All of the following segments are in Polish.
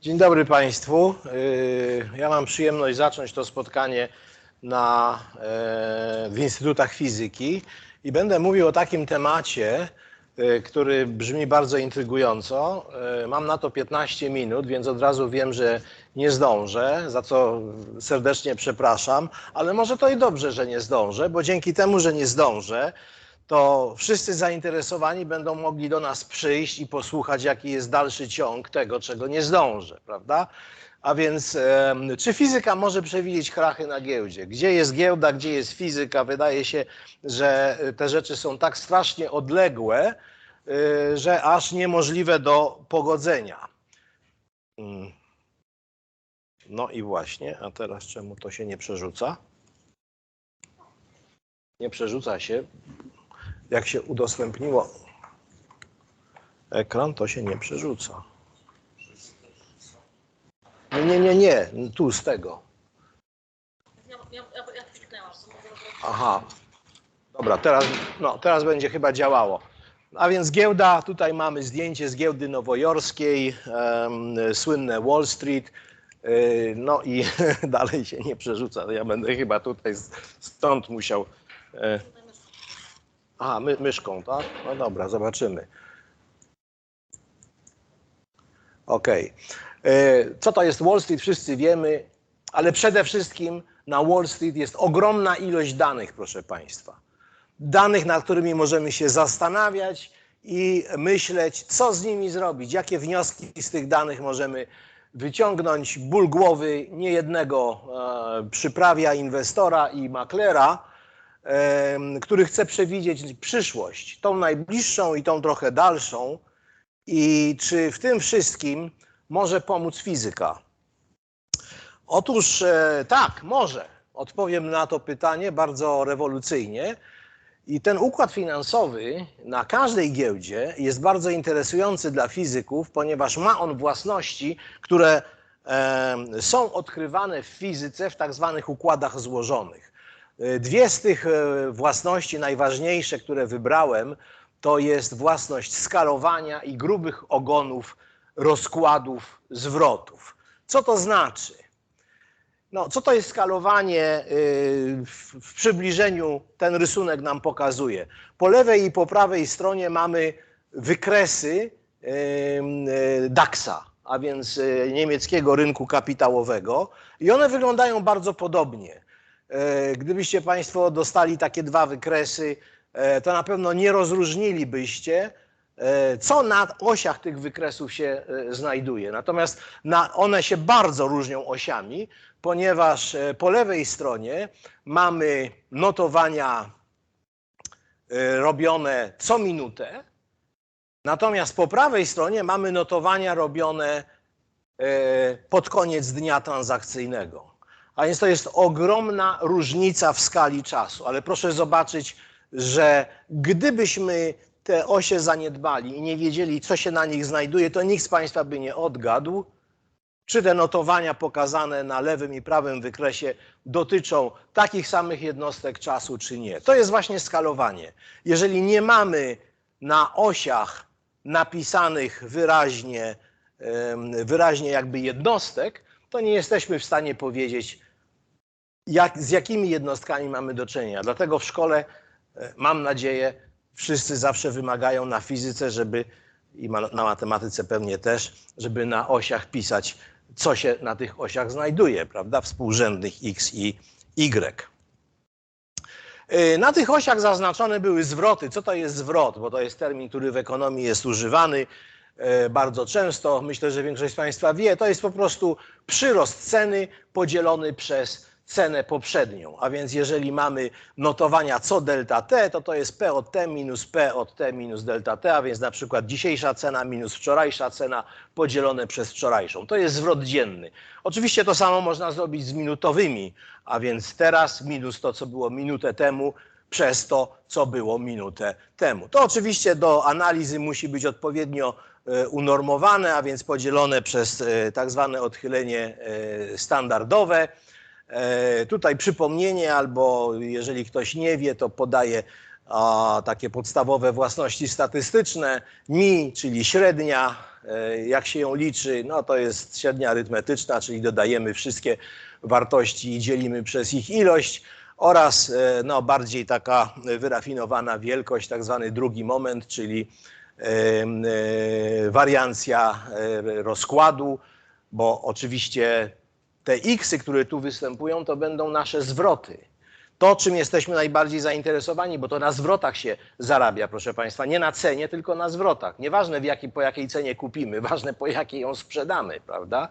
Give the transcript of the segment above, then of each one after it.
Dzień dobry Państwu. Yy, Ja mam przyjemność zacząć to spotkanie na, e, w Instytutach Fizyki i będę mówił o takim temacie, e, który brzmi bardzo intrygująco. Mam na to 15 minut, więc od razu wiem, że nie zdążę, za co serdecznie przepraszam, ale może to i dobrze, że nie zdążę, bo dzięki temu, że nie zdążę, to wszyscy zainteresowani będą mogli do nas przyjść i posłuchać, jaki jest dalszy ciąg tego, czego nie zdążę, prawda? A więc, czy fizyka może przewidzieć krachy na giełdzie? Gdzie jest giełda, gdzie jest fizyka? Wydaje się, że te rzeczy są tak strasznie odległe, y, że aż niemożliwe do pogodzenia. Mm. No i właśnie, a teraz czemu to się nie przerzuca? Nie przerzuca się, jak się udostępniło ekran, to się nie przerzuca. Nie, nie, nie, nie, tu z tego. Aha. Dobra, teraz, no, teraz będzie chyba działało. A więc giełda, tutaj mamy zdjęcie z giełdy nowojorskiej, em, słynne Wall Street. y, No i dalej się nie przerzuca. Ja będę chyba tutaj stąd musiał. e. Aha, my, myszką, tak? No dobra, zobaczymy. Okej. E, Co to jest Wall Street, wszyscy wiemy, ale przede wszystkim na Wall Street jest ogromna ilość danych, proszę Państwa. Danych, nad którymi możemy się zastanawiać i myśleć, co z nimi zrobić, jakie wnioski z tych danych możemy wyciągnąć. Ból głowy niejednego e, przyprawia inwestora i maklera, który chce przewidzieć przyszłość, tą najbliższą i tą trochę dalszą. I czy w tym wszystkim może pomóc fizyka? Otóż e, tak, może. Odpowiem na to pytanie bardzo rewolucyjnie. I ten układ finansowy na każdej giełdzie jest bardzo interesujący dla fizyków, ponieważ ma on własności, które są odkrywane w fizyce w tak zwanych układach złożonych. E, Dwie z tych e, własności najważniejsze, które wybrałem, to jest własność skalowania i grubych ogonów rozkładów zwrotów. Co to znaczy? No, co to jest skalowanie? yy, W przybliżeniu ten rysunek nam pokazuje. Po lewej i po prawej stronie mamy wykresy yy, DAX-a, a więc niemieckiego rynku kapitałowego, i one wyglądają bardzo podobnie. E, Gdybyście Państwo dostali takie dwa wykresy, e, to na pewno nie rozróżnilibyście, e, co na osiach tych wykresów się znajduje. Natomiast na, one się bardzo różnią osiami, ponieważ po lewej stronie mamy notowania robione co minutę, natomiast po prawej stronie mamy notowania robione pod koniec dnia transakcyjnego. A więc to jest ogromna różnica w skali czasu. Ale proszę zobaczyć, że gdybyśmy te osie zaniedbali i nie wiedzieli, co się na nich znajduje, to nikt z Państwa by nie odgadł, czy te notowania pokazane na lewym i prawym wykresie dotyczą takich samych jednostek czasu, czy nie. To jest właśnie skalowanie. Jeżeli nie mamy na osiach napisanych wyraźnie, wyraźnie jakby jednostek, to nie jesteśmy w stanie powiedzieć, jak, z jakimi jednostkami mamy do czynienia. Dlatego w szkole, e, mam nadzieję, wszyscy zawsze wymagają na fizyce, żeby i ma- na matematyce pewnie też, żeby na osiach pisać, co się na tych osiach znajduje, prawda? Współrzędnych x i y. E, Na tych osiach zaznaczone były zwroty. Co to jest zwrot? Bo to jest termin, który w ekonomii jest używany e, bardzo często. Myślę, że większość z Państwa wie. To jest po prostu przyrost ceny podzielony przez cenę poprzednią. A więc jeżeli mamy notowania co delta t, to to jest p od t minus p od t minus delta t, a więc na przykład dzisiejsza cena minus wczorajsza cena podzielone przez wczorajszą. To jest zwrot dzienny. Oczywiście to samo można zrobić z minutowymi, a więc teraz minus to, co było minutę temu, przez to, co było minutę temu. To oczywiście do analizy musi być odpowiednio e, unormowane, a więc podzielone przez e, tak zwane odchylenie e, standardowe. E, Tutaj przypomnienie, albo jeżeli ktoś nie wie, to podaję a, takie podstawowe własności statystyczne. Mi, czyli średnia, e, jak się ją liczy, no to jest średnia arytmetyczna, czyli dodajemy wszystkie wartości i dzielimy przez ich ilość oraz e, no, bardziej taka wyrafinowana wielkość, tak zwany drugi moment, czyli wariancja rozkładu, bo oczywiście te xy, które tu występują, to będą nasze zwroty. To, czym jesteśmy najbardziej zainteresowani, bo to na zwrotach się zarabia, proszę Państwa, nie na cenie, tylko na zwrotach. Nieważne w jakiej, po jakiej cenie kupimy, ważne po jakiej ją sprzedamy, prawda?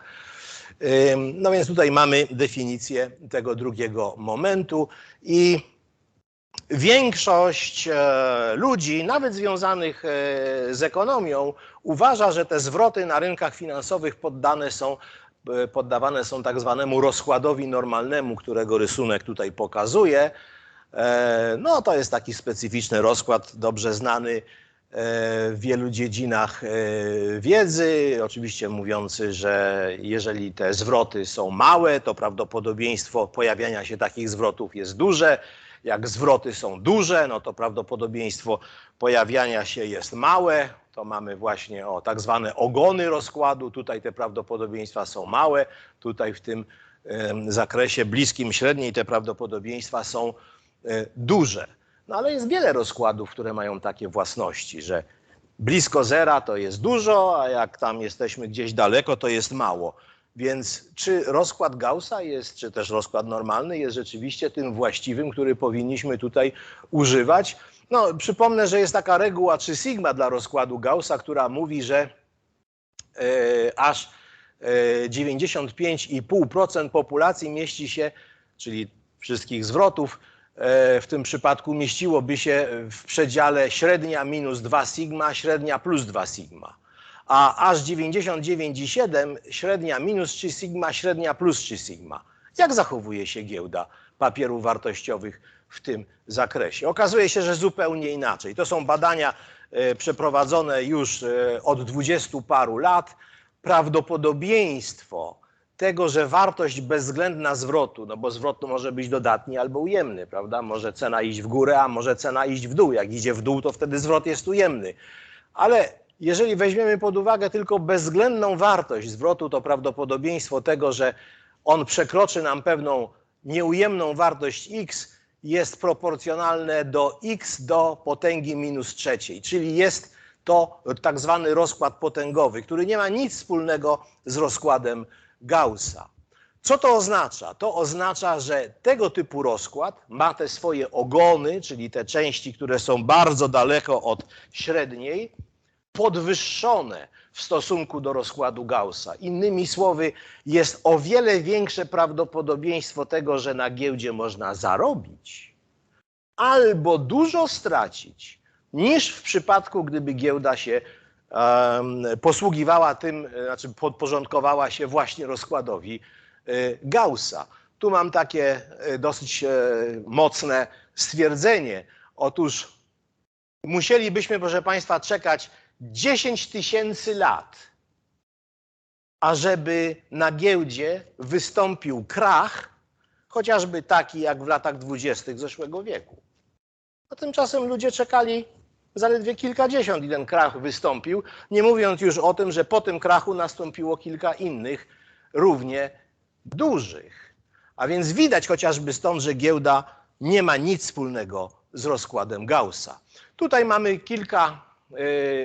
No więc tutaj mamy definicję tego drugiego momentu i większość e, ludzi, nawet związanych e, z ekonomią, uważa, że te zwroty na rynkach finansowych poddane są, poddawane są tak zwanemu rozkładowi normalnemu, którego rysunek tutaj pokazuje. E, No to jest taki specyficzny rozkład, dobrze znany e, w wielu dziedzinach e, wiedzy, oczywiście mówiący, że jeżeli te zwroty są małe, to prawdopodobieństwo pojawiania się takich zwrotów jest duże. Jak zwroty są duże, no to prawdopodobieństwo pojawiania się jest małe. To mamy właśnie o tak zwane ogony rozkładu. Tutaj te prawdopodobieństwa są małe. Tutaj w tym em, zakresie bliskim średniej te prawdopodobieństwa są e, duże. No ale jest wiele rozkładów, które mają takie własności, że blisko zera to jest dużo, a jak tam jesteśmy gdzieś daleko, to jest mało. Więc czy rozkład Gaussa jest, czy też rozkład normalny jest rzeczywiście tym właściwym, który powinniśmy tutaj używać? No, przypomnę, że jest taka reguła 3 sigma dla rozkładu Gaussa, która mówi, że e, aż e, 95,5% populacji mieści się, czyli wszystkich zwrotów, e, w tym przypadku mieściłoby się w przedziale średnia minus 2 sigma, średnia plus 2 sigma. A aż 99,7 średnia minus 3 sigma, średnia plus 3 sigma. Jak zachowuje się giełda papierów wartościowych w tym zakresie? Okazuje się, że zupełnie inaczej. To są badania e, przeprowadzone już e, od dwudziestu paru lat. Prawdopodobieństwo tego, że wartość bezwzględna zwrotu, no bo zwrot może być dodatni albo ujemny, prawda? Może cena iść w górę, a może cena iść w dół. Jak idzie w dół, to wtedy zwrot jest ujemny. Ale jeżeli weźmiemy pod uwagę tylko bezwzględną wartość zwrotu, to prawdopodobieństwo tego, że on przekroczy nam pewną nieujemną wartość x, jest proporcjonalne do x do potęgi minus trzeciej, czyli jest to tak zwany rozkład potęgowy, który nie ma nic wspólnego z rozkładem Gaussa. Co to oznacza? To oznacza, że tego typu rozkład ma te swoje ogony, czyli te części, które są bardzo daleko od średniej, podwyższone w stosunku do rozkładu Gaussa. Innymi słowy, jest o wiele większe prawdopodobieństwo tego, że na giełdzie można zarobić albo dużo stracić, niż w przypadku, gdyby giełda się em, posługiwała tym, e, znaczy podporządkowała się właśnie rozkładowi e, Gaussa. Tu mam takie e, dosyć mocne stwierdzenie. Otóż musielibyśmy, proszę Państwa, czekać 10 tysięcy lat, ażeby na giełdzie wystąpił krach, chociażby taki jak w latach dwudziestych zeszłego wieku. A tymczasem ludzie czekali zaledwie kilkadziesiąt i ten krach wystąpił, nie mówiąc już o tym, że po tym krachu nastąpiło kilka innych, równie dużych. A więc widać chociażby stąd, że giełda nie ma nic wspólnego z rozkładem Gaussa. Tutaj mamy kilka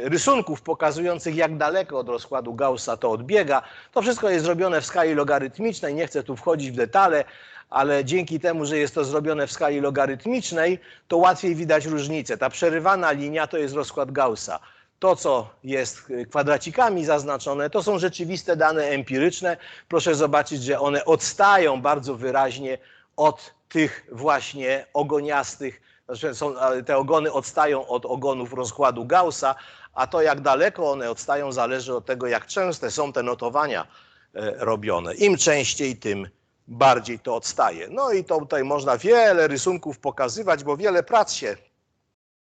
rysunków pokazujących, jak daleko od rozkładu Gaussa to odbiega. To wszystko jest zrobione w skali logarytmicznej, nie chcę tu wchodzić w detale, ale dzięki temu, że jest to zrobione w skali logarytmicznej, to łatwiej widać różnicę. Ta przerywana linia to jest rozkład Gaussa. To, co jest y, kwadracikami zaznaczone, to są rzeczywiste dane empiryczne. Proszę zobaczyć, że one odstają bardzo wyraźnie od tych właśnie ogoniastych, są, te ogony odstają od ogonów rozkładu Gaussa, a to jak daleko one odstają zależy od tego, jak częste są te notowania e, robione. Im częściej, tym bardziej to odstaje. No i to tutaj można wiele rysunków pokazywać, bo wiele prac się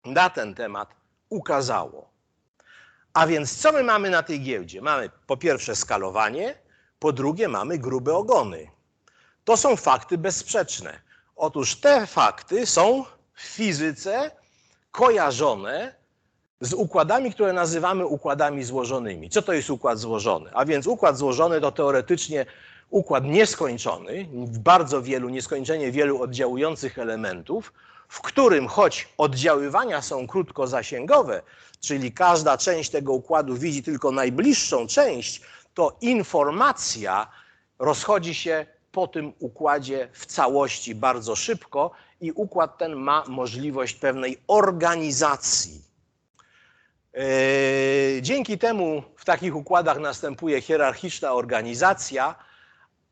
na ten temat ukazało. A więc co my mamy na tej giełdzie? Mamy po pierwsze skalowanie, po drugie mamy grube ogony. To są fakty bezsprzeczne. Otóż te fakty są w fizyce kojarzone z układami, które nazywamy układami złożonymi. Co to jest układ złożony? A więc układ złożony to teoretycznie układ nieskończony, bardzo wielu, nieskończenie wielu oddziałujących elementów, w którym choć oddziaływania są krótkozasięgowe, czyli każda część tego układu widzi tylko najbliższą część, to informacja rozchodzi się po tym układzie w całości bardzo szybko i układ ten ma możliwość pewnej organizacji. Yy, Dzięki temu w takich układach następuje hierarchiczna organizacja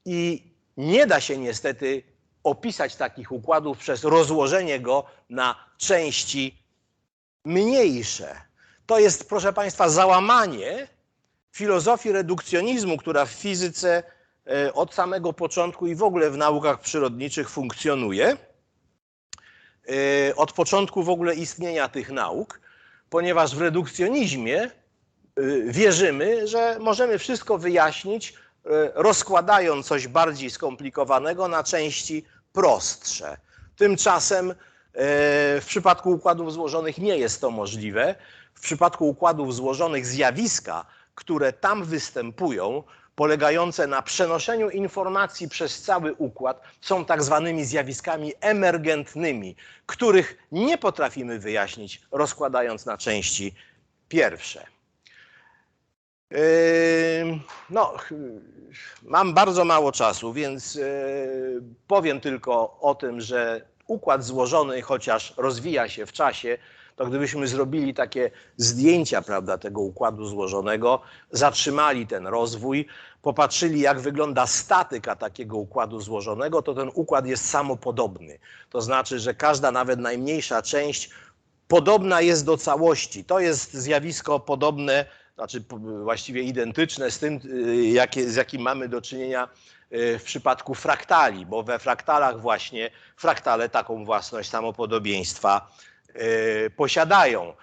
i nie da się niestety opisać takich układów przez rozłożenie go na części mniejsze. To jest, proszę Państwa, załamanie filozofii redukcjonizmu, która w fizyce e, od samego początku i w ogóle w naukach przyrodniczych funkcjonuje. E, Od początku w ogóle istnienia tych nauk, ponieważ w redukcjonizmie e, wierzymy, że możemy wszystko wyjaśnić, e, rozkładając coś bardziej skomplikowanego na części prostsze. Tymczasem w przypadku układów złożonych nie jest to możliwe. W przypadku układów złożonych zjawiska, które tam występują, polegające na przenoszeniu informacji przez cały układ, są tak zwanymi zjawiskami emergentnymi, których nie potrafimy wyjaśnić, rozkładając na części pierwsze. No, mam bardzo mało czasu, więc yy, powiem tylko o tym, że układ złożony, chociaż rozwija się w czasie, to gdybyśmy zrobili takie zdjęcia prawda, tego układu złożonego, zatrzymali ten rozwój, popatrzyli, jak wygląda statyka takiego układu złożonego, to ten układ jest samopodobny. To znaczy, że każda, nawet najmniejsza część podobna jest do całości. To jest zjawisko podobne, znaczy właściwie identyczne z tym, y, jakie, z jakim mamy do czynienia y, w przypadku fraktali, bo we fraktalach właśnie fraktale taką własność samopodobieństwa posiadają.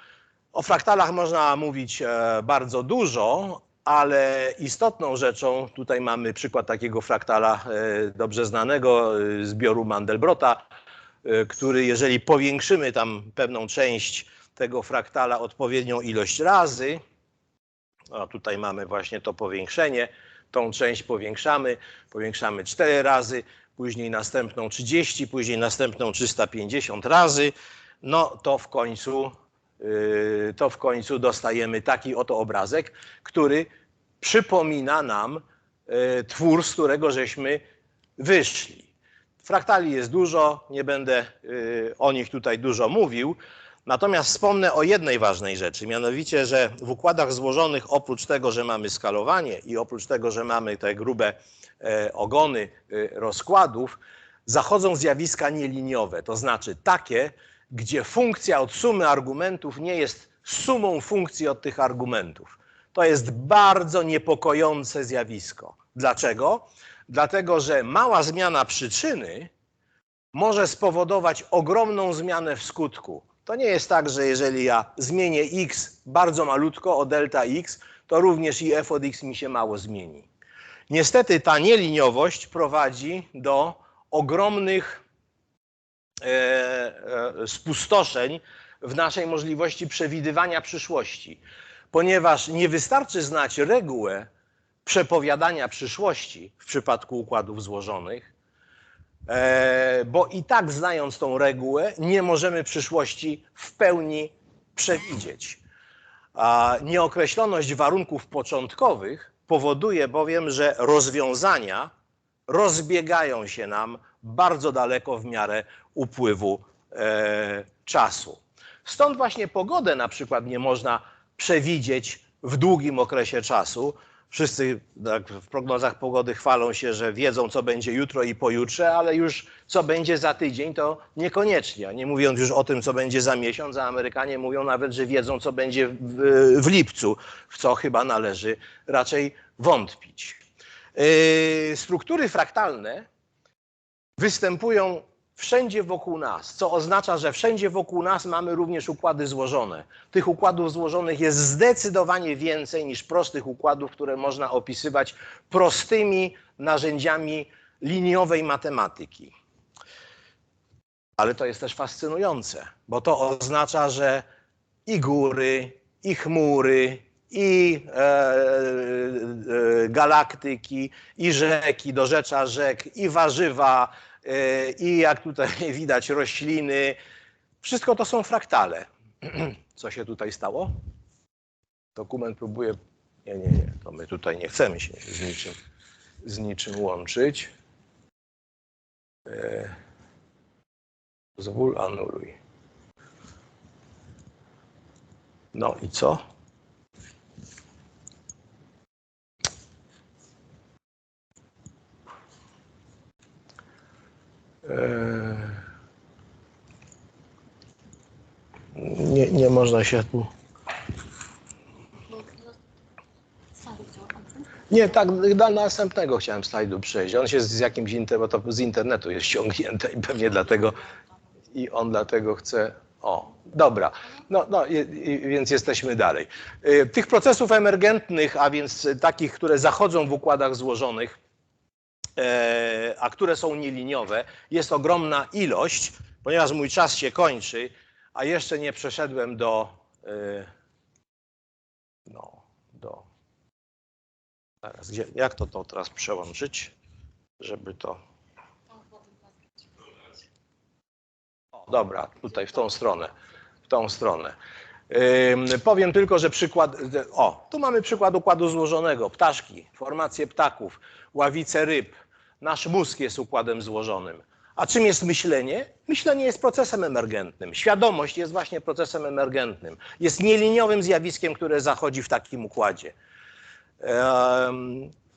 O fraktalach można mówić e, bardzo dużo, ale istotną rzeczą, tutaj mamy przykład takiego fraktala e, dobrze znanego e, zbioru Mandelbrota, który jeżeli powiększymy tam pewną część tego fraktala odpowiednią ilość razy, a tutaj mamy właśnie to powiększenie, tą część powiększamy, powiększamy 4 razy, później następną 30, później następną 350 razy, no to w końcu, yy, to w końcu dostajemy taki oto obrazek, który przypomina nam yy, twór, z którego żeśmy wyszli. Fraktali jest dużo, nie będę yy, o nich tutaj dużo mówił. Natomiast wspomnę o jednej ważnej rzeczy, mianowicie, że w układach złożonych oprócz tego, że mamy skalowanie i oprócz tego, że mamy te grube e, ogony e, rozkładów, zachodzą zjawiska nieliniowe, to znaczy takie, gdzie funkcja od sumy argumentów nie jest sumą funkcji od tych argumentów. To jest bardzo niepokojące zjawisko. Dlaczego? Dlatego, że mała zmiana przyczyny może spowodować ogromną zmianę w skutku. To nie jest tak, że jeżeli ja zmienię x bardzo malutko o delta x, to również i f od x mi się mało zmieni. Niestety ta nieliniowość prowadzi do ogromnych spustoszeń w naszej możliwości przewidywania przyszłości, ponieważ nie wystarczy znać regułę przepowiadania przyszłości w przypadku układów złożonych, E, bo i tak znając tą regułę, nie możemy przyszłości w pełni przewidzieć. A nieokreśloność warunków początkowych powoduje bowiem, że rozwiązania rozbiegają się nam bardzo daleko w miarę upływu e, czasu. Stąd właśnie pogodę na przykład nie można przewidzieć w długim okresie czasu. Wszyscy tak, w prognozach pogody chwalą się, że wiedzą, co będzie jutro i pojutrze, ale już co będzie za tydzień, to niekoniecznie. Nie mówiąc już o tym, co będzie za miesiąc, a Amerykanie mówią nawet, że wiedzą, co będzie w, w lipcu, w co chyba należy raczej wątpić. Yy, struktury fraktalne występują wszędzie wokół nas, co oznacza, że wszędzie wokół nas mamy również układy złożone. Tych układów złożonych jest zdecydowanie więcej niż prostych układów, które można opisywać prostymi narzędziami liniowej matematyki. Ale to jest też fascynujące, bo to oznacza, że i góry, i chmury, i e, e, galaktyki, i rzeki, dorzecza rzek, i warzywa, e, i jak tutaj widać rośliny. Wszystko to są fraktale. Co się tutaj stało? Dokument próbuje. Nie, nie, nie. To my tutaj nie chcemy się z niczym, z niczym łączyć. E, Zwól, anuluj. No i co? Nie, nie można się tu. Nie, tak, do następnego chciałem slajdu przejść. On się z jakimś inter, to z internetu jest ściągnięte i pewnie dlatego i on dlatego chce. O, dobra. No, no i, i, więc jesteśmy dalej. Y, Tych procesów emergentnych, a więc takich, które zachodzą w układach złożonych, e, a które są nieliniowe, jest ogromna ilość, ponieważ mój czas się kończy, a jeszcze nie przeszedłem do. e, No, do. Zaraz, gdzie, jak to, to teraz przełączyć, żeby to. O, dobra, tutaj w tą stronę. W tą stronę. Ym, powiem tylko, że przykład. O, tu mamy przykład układu złożonego. Ptaszki, formacje ptaków, ławice ryb. Nasz mózg jest układem złożonym. A czym jest myślenie? Myślenie jest procesem emergentnym. Świadomość jest właśnie procesem emergentnym. Jest nieliniowym zjawiskiem, które zachodzi w takim układzie.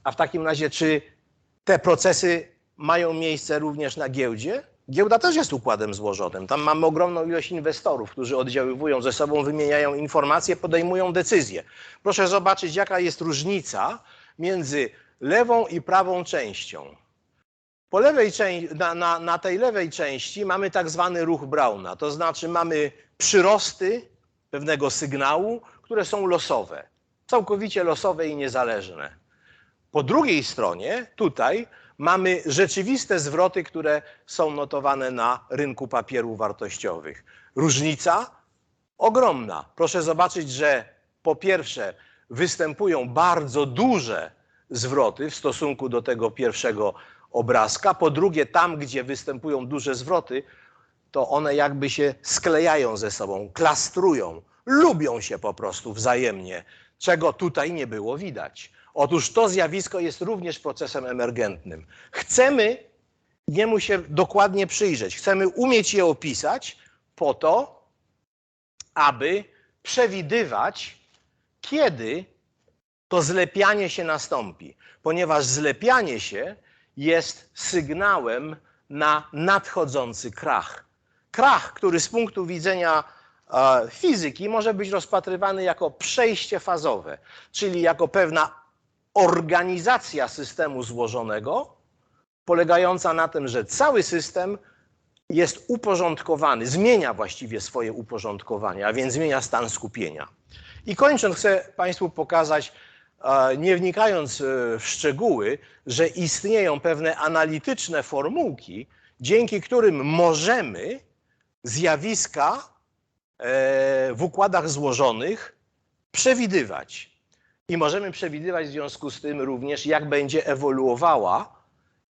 A w takim razie, czy te procesy mają miejsce również na giełdzie? Giełda też jest układem złożonym. Tam mamy ogromną ilość inwestorów, którzy oddziaływują ze sobą, wymieniają informacje, podejmują decyzje. Proszę zobaczyć, jaka jest różnica między lewą i prawą częścią. Po lewej na, na, na tej lewej części mamy tak zwany ruch Brauna, to znaczy mamy przyrosty pewnego sygnału, które są losowe, całkowicie losowe i niezależne. Po drugiej stronie, tutaj, mamy rzeczywiste zwroty, które są notowane na rynku papierów wartościowych. Różnica ogromna. Proszę zobaczyć, że po pierwsze występują bardzo duże zwroty w stosunku do tego pierwszego obrazka. Po drugie, tam, gdzie występują duże zwroty, to one jakby się sklejają ze sobą, klastrują, lubią się po prostu wzajemnie, czego tutaj nie było widać. Otóż to zjawisko jest również procesem emergentnym. Chcemy niemu się dokładnie przyjrzeć, chcemy umieć je opisać po to, aby przewidywać, kiedy to zlepianie się nastąpi, ponieważ zlepianie się jest sygnałem na nadchodzący krach. Krach, który z punktu widzenia e, fizyki może być rozpatrywany jako przejście fazowe, czyli jako pewna organizacja systemu złożonego, polegająca na tym, że cały system jest uporządkowany, zmienia właściwie swoje uporządkowanie, a więc zmienia stan skupienia. I kończąc, chcę Państwu pokazać, nie wnikając e, w szczegóły, że istnieją pewne analityczne formułki, dzięki którym możemy zjawiska e, w układach złożonych przewidywać. I możemy przewidywać w związku z tym również, jak będzie ewoluowała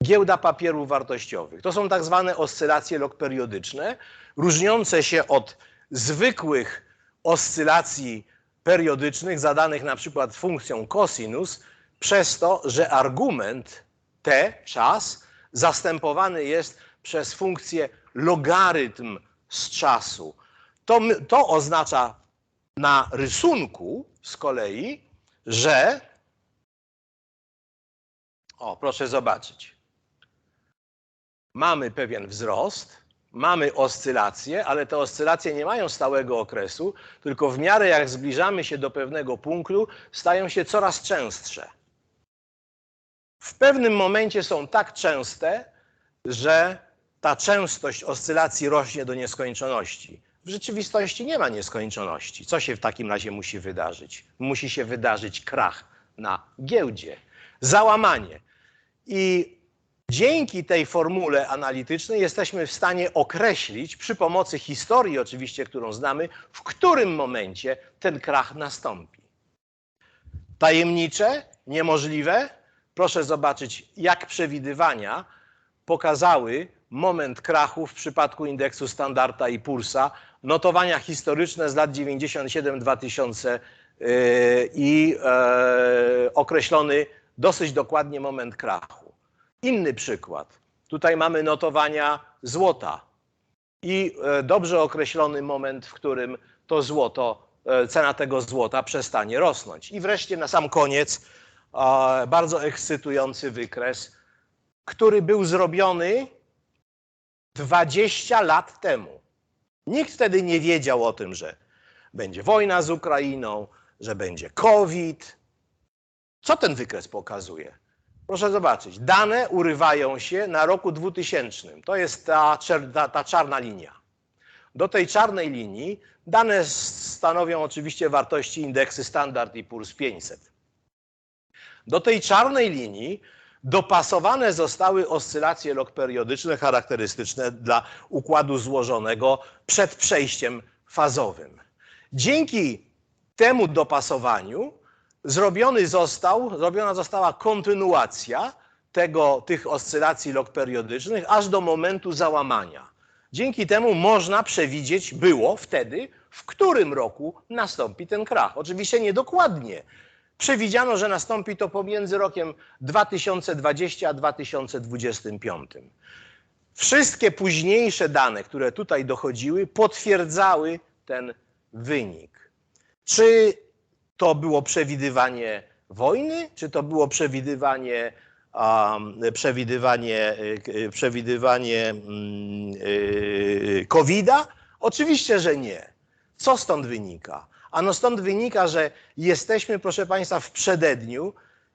giełda papierów wartościowych. To są tak zwane oscylacje log periodyczne, różniące się od zwykłych oscylacji periodycznych zadanych na przykład funkcją cosinus, przez to, że argument t, czas, zastępowany jest przez funkcję logarytm z czasu. To, to oznacza na rysunku z kolei, że. O, proszę zobaczyć. Mamy pewien wzrost, mamy oscylacje, ale te oscylacje nie mają stałego okresu, tylko w miarę jak zbliżamy się do pewnego punktu, stają się coraz częstsze. W pewnym momencie są tak częste, że ta częstość oscylacji rośnie do nieskończoności. W rzeczywistości nie ma nieskończoności. Co się w takim razie musi wydarzyć? Musi się wydarzyć krach na giełdzie, załamanie. I Dzięki tej formule analitycznej jesteśmy w stanie określić, przy pomocy historii oczywiście, którą znamy, w którym momencie ten krach nastąpi. Tajemnicze, niemożliwe. Proszę zobaczyć, jak przewidywania pokazały moment krachu w przypadku indeksu Standarda i Pulsa. Notowania historyczne z lat 97-2000 yy, i e, określony dosyć dokładnie moment krachu. Inny przykład. Tutaj mamy notowania złota i e, dobrze określony moment, w którym to złoto, e, cena tego złota przestanie rosnąć. I wreszcie na sam koniec bardzo ekscytujący wykres, który był zrobiony 20 lat temu. Nikt wtedy nie wiedział o tym, że będzie wojna z Ukrainą, że będzie COVID. Co ten wykres pokazuje? Proszę zobaczyć, dane urywają się na roku 2000. To jest ta, ta, ta czarna linia. Do tej czarnej linii dane stanowią oczywiście wartości indeksy Standard i Puls 500. Do tej czarnej linii dopasowane zostały oscylacje log periodyczne charakterystyczne dla układu złożonego przed przejściem fazowym. Dzięki temu dopasowaniu zrobiony został, zrobiona została kontynuacja tego, tych oscylacji log periodycznych aż do momentu załamania. Dzięki temu można przewidzieć, było wtedy, w którym roku nastąpi ten krach. Oczywiście niedokładnie. Przewidziano, że nastąpi to pomiędzy rokiem 2020 a 2025. Wszystkie późniejsze dane, które tutaj dochodziły, potwierdzały ten wynik. Czy to było przewidywanie wojny, czy to było przewidywanie, um, przewidywanie, y, przewidywanie mm, y, COVID-a? Oczywiście, że nie. Co stąd wynika? Ano stąd wynika, że jesteśmy, proszę Państwa, w przededniu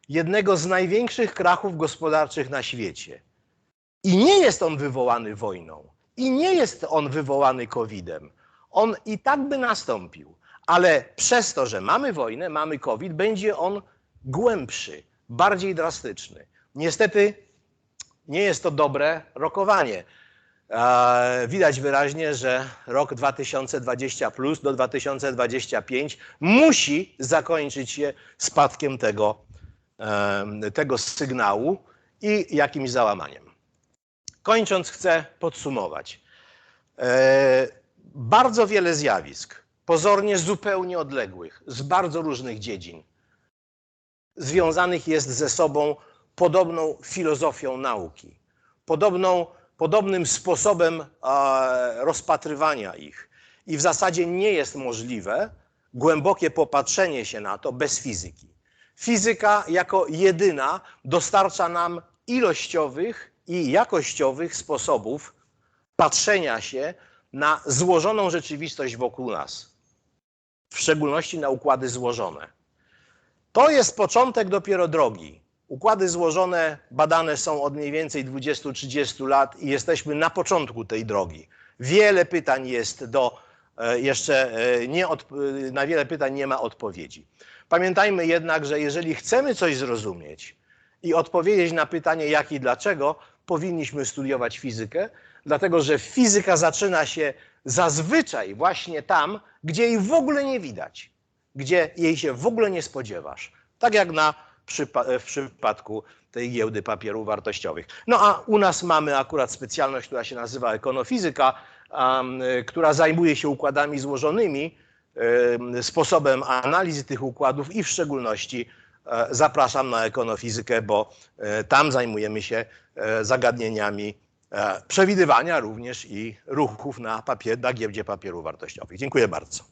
jednego z największych krachów gospodarczych na świecie. I nie jest on wywołany wojną, i nie jest on wywołany COVID-em. On i tak by nastąpił, ale przez to, że mamy wojnę, mamy COVID, będzie on głębszy, bardziej drastyczny. Niestety nie jest to dobre rokowanie. Widać wyraźnie, że rok 2020 plus do 2025 musi zakończyć się spadkiem tego, tego sygnału i jakimś załamaniem. Kończąc, chcę podsumować. E, Bardzo wiele zjawisk, pozornie zupełnie odległych, z bardzo różnych dziedzin, związanych jest ze sobą podobną filozofią nauki, podobną, podobnym sposobem e, rozpatrywania ich. I w zasadzie nie jest możliwe głębokie popatrzenie się na to bez fizyki. Fizyka jako jedyna dostarcza nam ilościowych i jakościowych sposobów patrzenia się na złożoną rzeczywistość wokół nas, w szczególności na układy złożone. To jest początek dopiero drogi. Układy złożone badane są od mniej więcej 20-30 lat i jesteśmy na początku tej drogi. Wiele pytań jest do e, jeszcze e, nie od, e, na wiele pytań nie ma odpowiedzi. Pamiętajmy jednak, że jeżeli chcemy coś zrozumieć i odpowiedzieć na pytanie jak i dlaczego, powinniśmy studiować fizykę, dlatego że fizyka zaczyna się zazwyczaj właśnie tam, gdzie jej w ogóle nie widać, gdzie jej się w ogóle nie spodziewasz. Tak jak na w przypadku tej giełdy papierów wartościowych. No a u nas mamy akurat specjalność, która się nazywa ekonofizyka, która zajmuje się układami złożonymi, sposobem analizy tych układów i w szczególności e, zapraszam na ekonofizykę, bo e, tam zajmujemy się e, zagadnieniami przewidywania również i ruchów na, papier, na giełdzie papierów wartościowych. Dziękuję bardzo.